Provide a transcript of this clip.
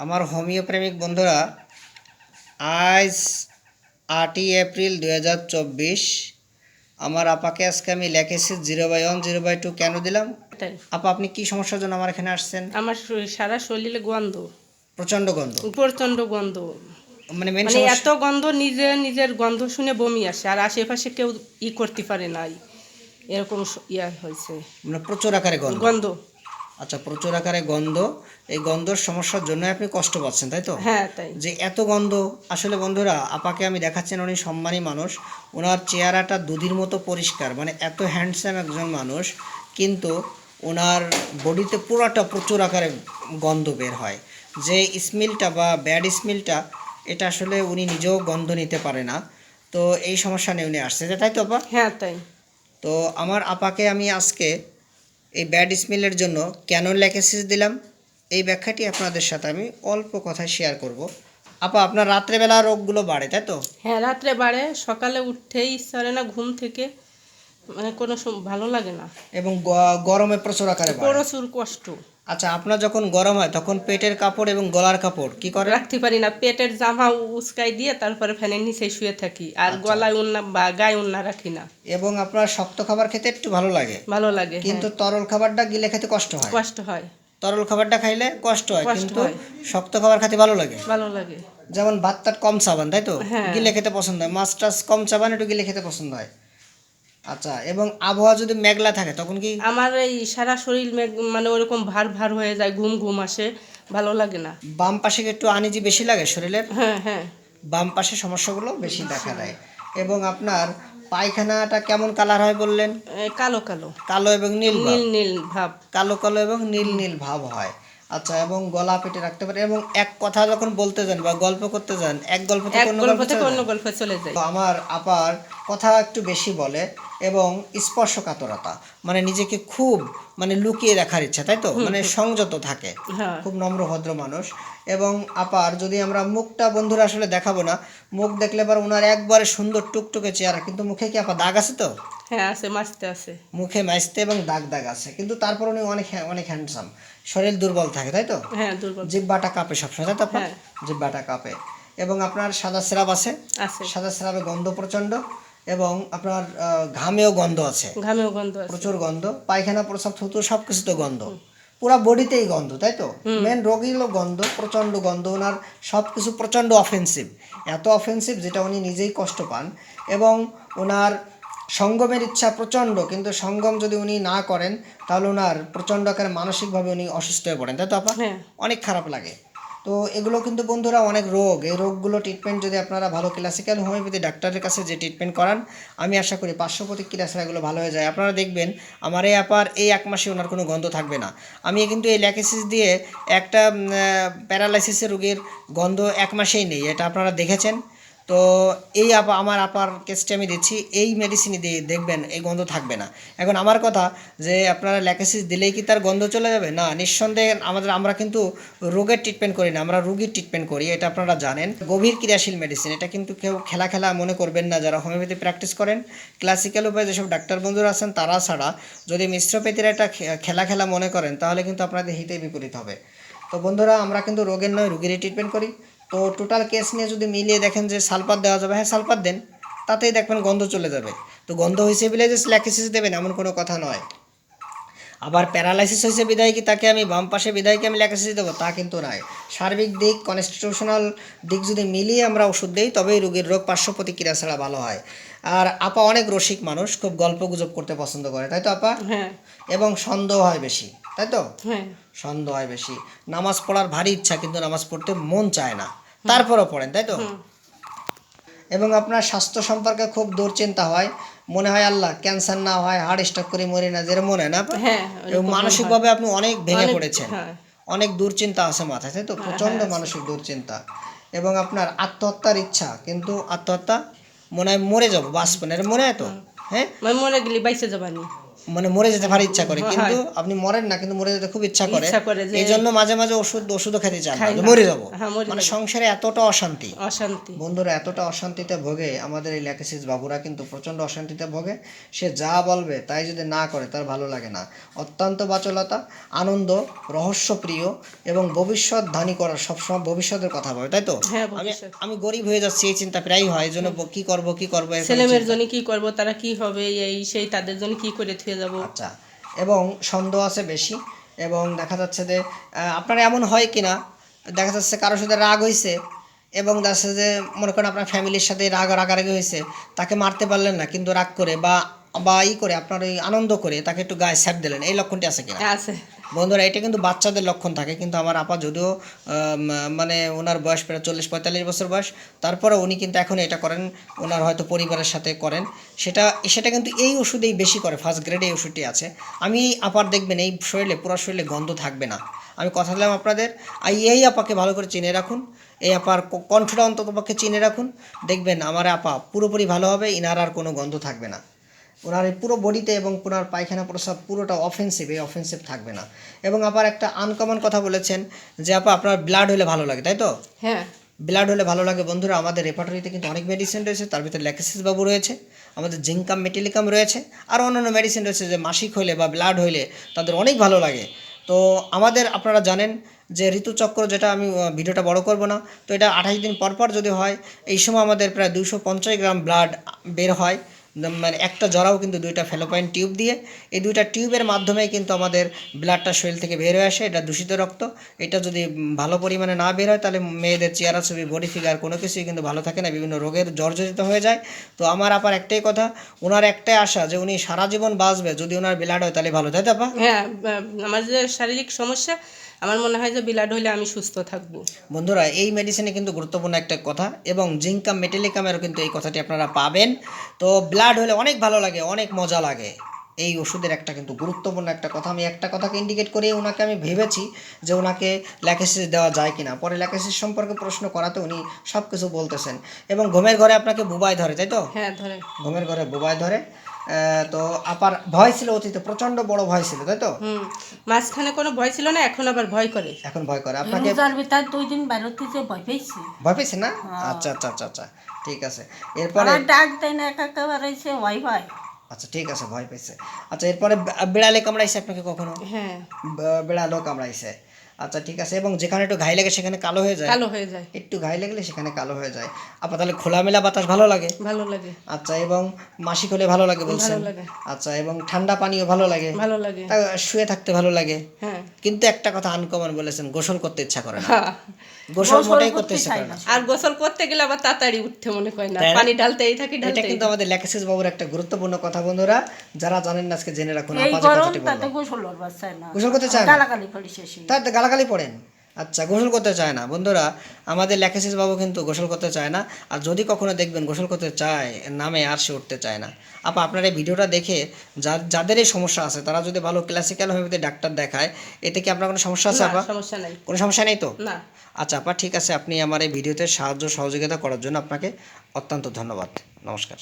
আমার হোমিও প্রেমিক বন্ধুরা আজ আটই এপ্রিল দু হাজার চব্বিশ আমার আপাকে আজকে আমি লেখেছি zero by one zero by two কেন দিলাম? আপা আপনি কি সমস্যার জন্য আমার এখানে আসছেন? আমার সারা শরীরে গন্ধ। প্রচণ্ড গন্ধ। প্রচণ্ড গন্ধ। মানে মেন এত গন্ধ নিজে নিজের গন্ধ শুনে বমি আসে আর আশেপাশে কেউ ই করতে পারে নাই। এরকম ইয়া হয়েছে। মানে প্রচুর আকারে গন্ধ। গন্ধ। আচ্ছা প্রচুর আকারে গন্ধ। এই গন্ধর সমস্যার জন্য আপনি কষ্ট পাচ্ছেন তাই তো? হ্যাঁ তাই। যে এত গন্ধ আসলে বন্ধুরা আপাকে আমি দেখাচ্ছেন উনি সম্মানী মানুষ। ওনার চেহারাটা দুধির মতো পরিষ্কার মানে এত হ্যান্ডসাম একজন মানুষ কিন্তু ওনার বডিতে পুরোটা প্রচুর আকারে গন্ধ বের হয়। যে স্মেলটা বা ব্যাড স্মেলটা এটা আসলে উনি নিজেও গন্ধ নিতে পারে না। তো এই সমস্যা নিয়ে উনি আসছে তাই তো আপা? হ্যাঁ তাই। তো আমার আপাকে আমি আজকে এই ব্যাড স্মেলের জন্য কেন ল্যাকেসিস দিলাম। এই ব্যাখ্যাটি আপনাদের সাথে আমি অল্প কথা শেয়ার করব। আপা আপনার রাত্রেবেলা রোগগুলো বাড়ে তাই তো? হ্যাঁ রাত্রে বাড়ে। সকালে উঠতেই ইচ্ছা করে না ঘুম থেকে মানে কোনো ভালো লাগে না। এবং গরমে প্রচুর আকারে প্রচুর কষ্ট। আচ্ছা আপনার যখন গরম হয় তখন পেটের কাপড় এবং গলার কাপড় কি করে রাখতে পারি না। পেটের জামা উস্কাই দিয়ে তারপরে ফ্যানের নিচে শুয়ে থাকি। আর গলায় উন্না বা গায়ে উন্না রাখি না। এবং আপনার শক্ত খাবার খেতে একটু ভালো লাগে। ভালো লাগে হ্যাঁ। কিন্তু তরল খাবারটা গিলে খেতে কষ্ট হয়। কষ্ট হয়। তরল খাবারটা খাইলে কষ্ট হয় কিন্তু শক্ত খাবার খেতে ভালো লাগে। ভালো লাগে। যেমন ভাত কম চাবান তাই তো? হ্যাঁ। গিলে খেতে পছন্দ হয়। মাছ টাছ কম চাবান একটু গিলে খেতে পছন্দ হয়। আচ্ছা এবং আবহাওয়া যদি মেঘলা থাকে তখন কি আমার এই সারা শরীর মেঘ- মানে ওরকম ভার ভার হয়ে যায় ঘুম ঘুম আসে ভালো লাগে না। বাম পাশে একটু আনিজি বেশি লাগে শরীরের? হ্যাঁ হ্যাঁ। বাম পাশে সমস্যাগুলো বেশি দেখা দেয়। এবং আপনার পায়খানাটা কেমন কালার হয় বললেন? কালো কালো। কালো এবং নীল নীল নীল ভাব। কালো কালো এবং নীল নীল ভাব হয়। আচ্ছা এবং গলা পেটে রাখতে পারে। এবং এক কথা যখন বলতে যান বা গল্প করতে যান এক গল্প থেকে অন্য গল্প থেকে অন্য। গল্পে চলে যায়। আমার আপার কথা একটু বেশি বলে। এবং স্পর্শকাতরতা মানে নিজেকে খুব মানে লুকিয়ে রাখার ইচ্ছা তাই তো? মানে সংযত থাকে। হ্যাঁ। খুব নম্র ভদ্র মানুষ। এবং আপার যদি আমরা মুখটা বন্ধুরা আসলে দেখাবো না মুখ দেখলে পর ওনার একবারে সুন্দর টুকটুকে চেহারা কিন্তু মুখে কি আপা দাগ আছে তো? হ্যাঁ আছে মাছতে আছে। মুখে এবং দাগ দাগ আছে। কিন্তু তারপর উনি অনেক অনেক হ্যান্ডসাম শরীর দুর্বল থাকে তাই তো? হ্যাঁ দুর্বল। জিব্বাটা কাঁপে সবসময় তাই তো আপনার হ্যাঁ। জিব্বাটা কাঁপে। এবং আপনার সাদা স্রাব আছে? আছে। সাদা স্রাবে গন্ধ প্রচণ্ড। এবং আপনার ঘামেও গন্ধ আছে। ঘামেও গন্ধ আছে। প্রচুর গন্ধ পায়খানা প্রসাব থুতু সব কিছুতে গন্ধ। পুরা বডিতেই গন্ধ তাই তো? মেন রোগী হলো গন্ধ প্রচণ্ড গন্ধ ওনার সব কিছু প্রচণ্ড অফেন্সিভ এত অফেন্সিভ যেটা উনি নিজেই কষ্ট পান। এবং ওনার সঙ্গমের ইচ্ছা প্রচণ্ড কিন্তু সঙ্গম যদি উনি না করেন তাহলে ওনার প্রচণ্ড আকারে মানসিকভাবে উনি অসুস্থ হয়ে পড়েন। তাই তো আপা? হ্যাঁ। অনেক খারাপ লাগে। তো এগুলো কিন্তু বন্ধুরা অনেক রোগ। এই রোগগুলো ট্রিটমেন্ট যদি আপনারা ভালো ক্লাসিক্যাল হোমিওপ্যাথি ডাক্তারের কাছে যে ট্রিটমেন্ট করান, আমি আশা করি পাঁচশো প্রতিক্রিয়া ছাড়া এগুলো ভালো হয়ে যায়। আপনারা দেখবেন, আমার এই আপার এই এক মাসে ওনার কোনো গন্ধ থাকবে না। আমি কিন্তু এই ল্যাকেসিস দিয়ে একটা প্যারালাইসিসের রোগীর গন্ধ এক মাসেই নেই। এটা আপনারা দেখেছেন। তো এই আপা, আমার আপার কেসটি আমি দিচ্ছি, এই মেডিসিনই দিয়ে দেখবেন, এই গন্ধ থাকবে না। এখন আমার কথা যে আপনারা ল্যাকেসিস দিলেই কি তার গন্ধ চলে যাবে? না, নিঃসন্দেহে আমাদের, আমরা কিন্তু রোগের ট্রিটমেন্ট করি না, আমরা রুগীর ট্রিটমেন্ট করি, এটা আপনারা জানেন। গভীর ক্রিয়াশীল মেডিসিন এটা কিন্তু কেউ খেলা খেলা মনে করবেন না, যারা হোমিওপ্যাথি প্র্যাকটিস করেন। ক্লাসিক্যাল উপায়ে যেসব ডাক্তার বন্ধুরা আছেন, তারা ছাড়া যদি মিশ্রপ্যাথির একটা খে- খেলা খেলা মনে করেন, তাহলে কিন্তু আপনাদের হিতে বিপরীত হবে। তো বন্ধুরা, আমরা কিন্তু রোগের নয়, রুগীরই ট্রিটমেন্ট করি। তো টোটাল কেস নিয়ে যদি মিলিয়ে দেখেন যে সালপাত দেওয়া যাবে হ্যাঁ সালপাত দেন তাতেই দেখবেন গন্ধ চলে যাবে। তো গন্ধ হয়েছে বলে যে ল্যাকেসিস দেবেন এমন কোনো কথা নয়। আবার প্যারালাইসিস হয়েছে বিদায় কি তাকে আমি বাম পাশে বিদায়কে আমি ল্যাকেসিস দেবো? তা কিন্তু নয়। সার্বিক দিক কনস্টিটিউশনাল দিক যদি মিলিয়ে আমরা ওষুধ দিই তবেই রোগীর রোগ পার্শ্ব প্রতিক্রিয়া ছাড়া ভালো হয়। আর আপা অনেক রসিক মানুষ খুব গল্প গুজব করতে পছন্দ করে তাই তো আপা? হ্যাঁ। এবং সন্দেহ হয় বেশি। তাই তো? হ্যাঁ। সন্দেহ হয় বেশি। নামাজ পড়ার ভারী ইচ্ছা কিন্তু নামাজ পড়তে মন চায় না। তারপরও পড়েন তাই তো? এবং আপনার স্বাস্থ্য সম্পর্কে খুব দুশ্চিন্তা হয়। মনে হয় আল্লাহ ক্যান্সার না হয় হার্ট স্ট্রোক করে মরি না যেরকম মনে হয় না হ্যাঁ এবং মানসিকভাবে আপনি অনেক ভেঙে পড়েছেন। হ্যাঁ। অনেক দুশ্চিন্তা আছে মাথায় তাই তো? প্রচণ্ড মানসিক দুশ্চিন্তা। এবং আপনার আত্মহত্যার ইচ্ছা কিন্তু আত্মহত্যা মনে হয় মরে যাব বাঁচবো না মনে হয় তো? হ্যাঁ? মানে মনে গেলি বাইসে যাবানি। মানে মরে যেতে ভারী ইচ্ছা করে। কিন্তু আপনি মরেন না কিন্তু মরে যেতে খুব ইচ্ছা করে। এই জন্য মাঝে মাঝে ওষুধ ওষুধও খেতে চান। মরে যাব। হ্যাঁ, মানে সংসারে এতটা অশান্তি। অশান্তি। বন্ধুরা এতটা অশান্তিতে ভোগে আমাদের এই ল্যাকেসিস বাবুরা কিন্তু প্রচণ্ড অশান্তিতে ভোগে। সে যা বলবে তাই যদি না করে তার ভালো লাগে না। অত্যন্ত বাচলতা আনন্দ রহস্যপ্রিয় এবং ভবিষ্যৎ ধানী করার সবসময় ভবিষ্যতের কথা বলে তাই তো? হ্যাঁ, আমি আমি গরিব হয়ে যাচ্ছি এই চিন্তা প্রায়ই হয় এই জন্য কি করব কি করব এরকম ছেলে মেয়ের চিন্তা। জন্য কি করব তারা কি হবে এই সেই তাদের জন্য কি করে থুয়ে যাব। আচ্ছা এবং সন্দেহ আছে বেশি, এবং দেখা যাচ্ছে যে আপনার এমন হয় কি না দেখা যাচ্ছে কারোর সাথে রাগ হয়েছে এবং দেখা যাচ্ছে যে, মনে করেন আপনার ফ্যামিলির সাথে রাগ রাগারাগি হয়েছে তাকে মারতে পারলেন না, কিন্তু রাগ করে, বা বা ই করে আপনার ওই আনন্দ করে তাকে একটু গায়ে স্যাপ দিলেন। এই লক্ষণটি আছে কিনা? আছে। বন্ধুরা এটা কিন্তু বাচ্চাদের লক্ষণ থাকে। কিন্তু আমার আপা যদিও মানে ওনার বয়স প্রায় চল্লিশ পঁয়তাল্লিশ বছর বয়স তারপরে উনি কিন্তু এখন এটা করেন ওনার হয়তো পরিবারের সাথে করেন। সেটা সেটা কিন্তু এই ওষুধেই বেশি করে ফার্স্ট গ্রেডে এই ওষুধটি আছে। আমি আপার দেখবেন এই শরীরে পুরো শরীরে গন্ধ থাকবে না। আমি কথা দিলাম আপনাদের। আর এই আপাকে ভালো করে চিনে রাখুন। এই আপার কণ্ঠটা অন্তত পক্ষে চিনে রাখুন। দেখবেন আমার আপা পুরোপুরি ভালো হবে ইনার আর কোনো গন্ধ থাকবে না। ওনার এই পুরো বডিতে এবং ওনার পায়খানা প্রস্রাব পুরোটা অফেন্সিভ এই অফেন্সিভ থাকবে না। এবং আবার একটা আনকমন কথা বলেছেন যে আপা আপনার ব্লাড হলে ভালো লাগে তাই তো? হ্যাঁ। ব্লাড হলে ভালো লাগে বন্ধুরা আমাদের রেপার্টরিতে কিন্তু অনেক মেডিসিন রয়েছে তার ভিতরে ল্যাকেসিস বাবু রয়েছে আমাদের জিঙ্কাম মেটিলিকাম রয়েছে আর অন্যান্য মেডিসিন রয়েছে যে মাসিক হইলে বা ব্লাড হইলে তাদের অনেক ভালো লাগে। তো আমাদের আপনারা জানেন যে ঋতুচক্র যেটা আমি ভিডিওটা বড় করব না তো এটা আঠাশ দিন পর পর যদি হয় এই সময় আমাদের প্রায় দুশো পঞ্চাশ গ্রাম ব্লাড বের হয়। মানে একটা জরাও কিন্তু দুইটা ফেলোপাইন টিউব দিয়ে। এই দুইটা টিউবের মাধ্যমে কিন্তু আমাদের ব্লাডটা শরীর থেকে বের হয়ে আসে, এটা দূষিত রক্ত। এটা যদি ভালো পরিমাণে না বের হয়, তাহলে মেয়েদের চেহারা, ছবি বডি ফিগার কোনো কিছুই কিন্তু ভালো থাকে না, বিভিন্ন রোগের জর্জরিত হয়ে যায়। তো আমার আপার একটাই কথা ওনার একটাই আশা যে উনি সারা জীবন বাঁচবে, যদি ওনার ব্লাড হয় তাহলে ভালো। তাই তো হ্যাঁ আমার শারীরিক সমস্যা আমার মনে হয় যে বিলাড হলে আমি সুস্থ থাকব। বন্ধুরা এই মেডিসিনে কিন্তু গুরুত্বপূর্ণ একটা কথা এবং জিঙ্কাম মেটেলিকামেরও কিন্তু এই কথাটি আপনারা পাবেন। তো ব্লাড হলে অনেক ভালো লাগে অনেক মজা লাগে। এই ওষুধের একটা কিন্তু গুরুত্বপূর্ণ একটা কথা। আমি একটা কথাকে ইন্ডিকেট করে ওনাকে আমি ভেবেছি যে ওনাকে ল্যাকেসিস দেওয়া যায় কিনা। পরে ল্যাকেসিস সম্পর্কে প্রশ্ন করাতে উনি সব কিছু বলতেছেন। এবং ঘুমের ঘরে আপনাকে বুবাই ধরে তাই তো? হ্যাঁ ধরে। ঘুমের ঘরে বুবাই ধরে। তো আপার ভয় ছিল অতীতে প্রচণ্ড বড় ভয় ছিল তাই তো? মাঝখানে কোনো ভয় ছিল না এখন আবার ভয় করে। এখন ভয় করে। আপনাকে রোজার ভিতর দুই দিন বাইরতে যে ভয় পেয়েছি। ভয় পেয়েছে না? আচ্ছা আচ্ছা আচ্ছা আচ্ছা ঠিক আছে। এরপরে ডাক দেয় না একা একেবারে এসে ভয় ভয় আচ্ছা ঠিক আছে ভয় পেয়েছে। আচ্ছা এরপরে বিড়ালে কামড়াইছে আপনাকে কখনো? হ্যাঁ। বিড়ালও কামড়াইছে। আচ্ছা ঠিক আছে এবং যেখানে একটু ঘাই লাগে সেখানে কালো হয়ে যায়? কালো হয়ে যায়। একটু ঘাই লাগলে সেখানে কালো হয়ে যায়। আপনার তাহলে খোলামেলা বাতাস ভালো লাগে? ভালো লাগে। আচ্ছা এবং মাসি হলে ভালো লাগে বলছেন? ভালো লাগে। আচ্ছা এবং ঠান্ডা পানিও ভালো লাগে? ভালো লাগে। শুয়ে থাকতে ভালো লাগে? হ্যাঁ। কিন্তু একটা কথা আনকমন বলেছেন গোসল করতে ইচ্ছা করে না। হ্যাঁ। গোসল মোটেই করতে ইচ্ছা করে না। আর গোসল করতে গেলে আবার তাড়াতাড়ি উঠতে মনে হয় না। পানি ঢালতেই থাকি ঢালতে এটা কিন্তু আমাদের ল্যাকেসিস বাবুর একটা গুরুত্বপূর্ণ কথা বন্ধুরা। যারা জানেন না আজকে জেনে রাখুন গরম কথাটি তাতে গোসল করতে চায় না? গালাগালি পড়ি শেষে। তার তো গালাগালি পড়েন। আচ্ছা গোসল করতে চায় না। বন্ধুরা আমাদের ল্যাকেসিস বাবু কিন্তু গোসল করতে চায় না। আর যদি কখনো দেখবেন গোসল করতে চায় নামে আর সে উঠতে চায় না। আপা আপনার এই ভিডিওটা দেখে যা- যাদের এই সমস্যা আছে তারা যদি ভালো ক্লাসিক্যাল হোমিওপ্যাথি ডাক্তার দেখায় এতে কি আপনার কোনো সমস্যা আছে আপা? সমস্যা নাই। কোনো সমস্যা নেই তো? না। আচ্ছা আপা ঠিক আছে। আপনি আমার এই ভিডিওতে সাহায্য সহযোগিতা করার জন্য আপনাকে অত্যন্ত ধন্যবাদ। নমস্কার।